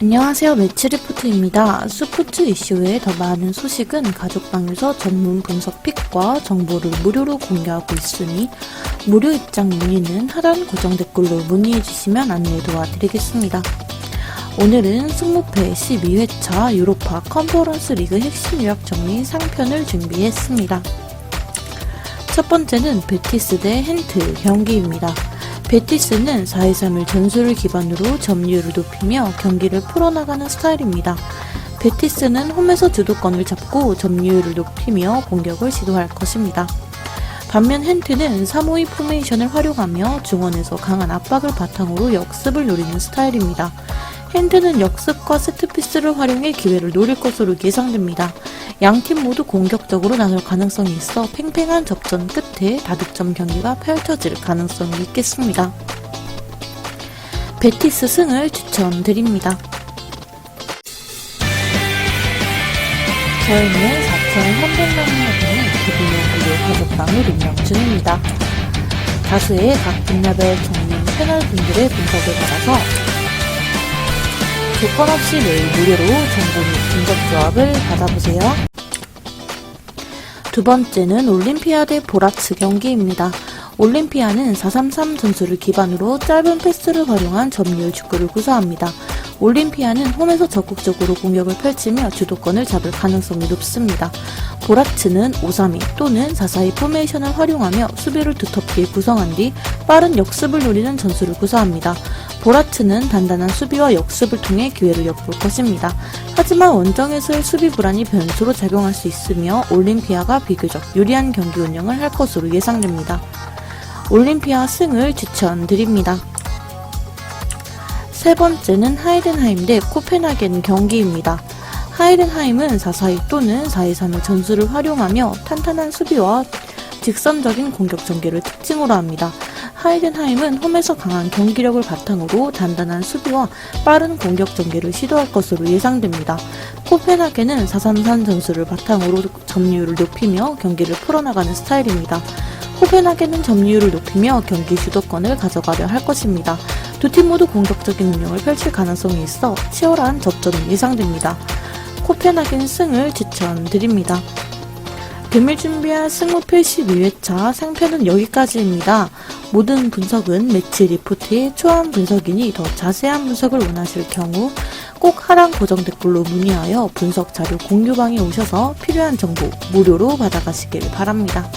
안녕하세요. 매치 리포트입니다. 스포츠 이슈의 더 많은 소식은 가족방에서 전문 분석 픽과 정보를 무료로 공개하고 있으니 무료 입장 문의는 하단 고정 댓글로 문의해 주시면 안내 도와드리겠습니다. 오늘은 승무패 12회차 유로파 컨퍼런스 리그 핵심 요약 정리 상편을 준비했습니다. 첫 번째는 베티스 대 헨트 경기입니다. 베티스는 4-2-3을 전술을 기반으로 점유율을 높이며 경기를 풀어나가는 스타일입니다. 베티스는 홈에서 주도권을 잡고 점유율을 높이며 공격을 시도할 것입니다. 반면 헨트는 3-5-2 포메이션을 활용하며 중원에서 강한 압박을 바탕으로 역습을 노리는 스타일입니다. 헨트는 역습과 세트피스를 활용해 기회를 노릴 것으로 예상됩니다. 양 팀 모두 공격적으로 나설 가능성이 있어 팽팽한 접전 끝에 다득점 경기가 펼쳐질 가능성이 있겠습니다. 베티스 승을 추천드립니다. 저희는 4,300만 명의 기부용 무료 가족방을 운영 중입니다. 다수의 각 분야별 전문 패널분들의 분석을 받아서 조건 없이 매일 무료로 및 분석 조합을 받아보세요. 두 번째는 올림피아 대 보라츠 경기입니다. 올림피아는 433 전술을 기반으로 짧은 패스를 활용한 점유율 축구를 구사합니다. 올림피아는 홈에서 적극적으로 공격을 펼치며 주도권을 잡을 가능성이 높습니다. 보라츠는 532 또는 442 포메이션을 활용하며 수비를 두텁게 구성한 뒤 빠른 역습을 노리는 전술을 구사합니다. 보라츠는 단단한 수비와 역습을 통해 기회를 엿볼 것입니다. 하지만 원정에서의 수비 불안이 변수로 작용할 수 있으며 올림피아가 비교적 유리한 경기 운영을 할 것으로 예상됩니다. 올림피아 승을 추천드립니다. 세 번째는 하이덴하임 대 코펜하겐 경기입니다. 하이덴하임은 442 또는 423의 전술을 활용하며 탄탄한 수비와 직선적인 공격 전개를 특징으로 합니다. 하이덴하임은 홈에서 강한 경기력을 바탕으로 단단한 수비와 빠른 공격 전개를 시도할 것으로 예상됩니다. 코펜하겐은 433 전술을 바탕으로 점유율을 높이며 경기를 풀어나가는 스타일입니다. 코펜하겐은 점유율을 높이며 경기 주도권을 가져가려 할 것입니다. 두 팀 모두 공격적인 운영을 펼칠 가능성이 있어 치열한 접전이 예상됩니다. 코펜하겐 승을 추천드립니다. 금일 준비한 승무필 12회차 상표는 여기까지입니다. 모든 분석은 매치 리포트의 초안 분석이니 더 자세한 분석을 원하실 경우 꼭 하랑 고정 댓글로 문의하여 분석 자료 공유방에 오셔서 필요한 정보 무료로 받아가시길 바랍니다.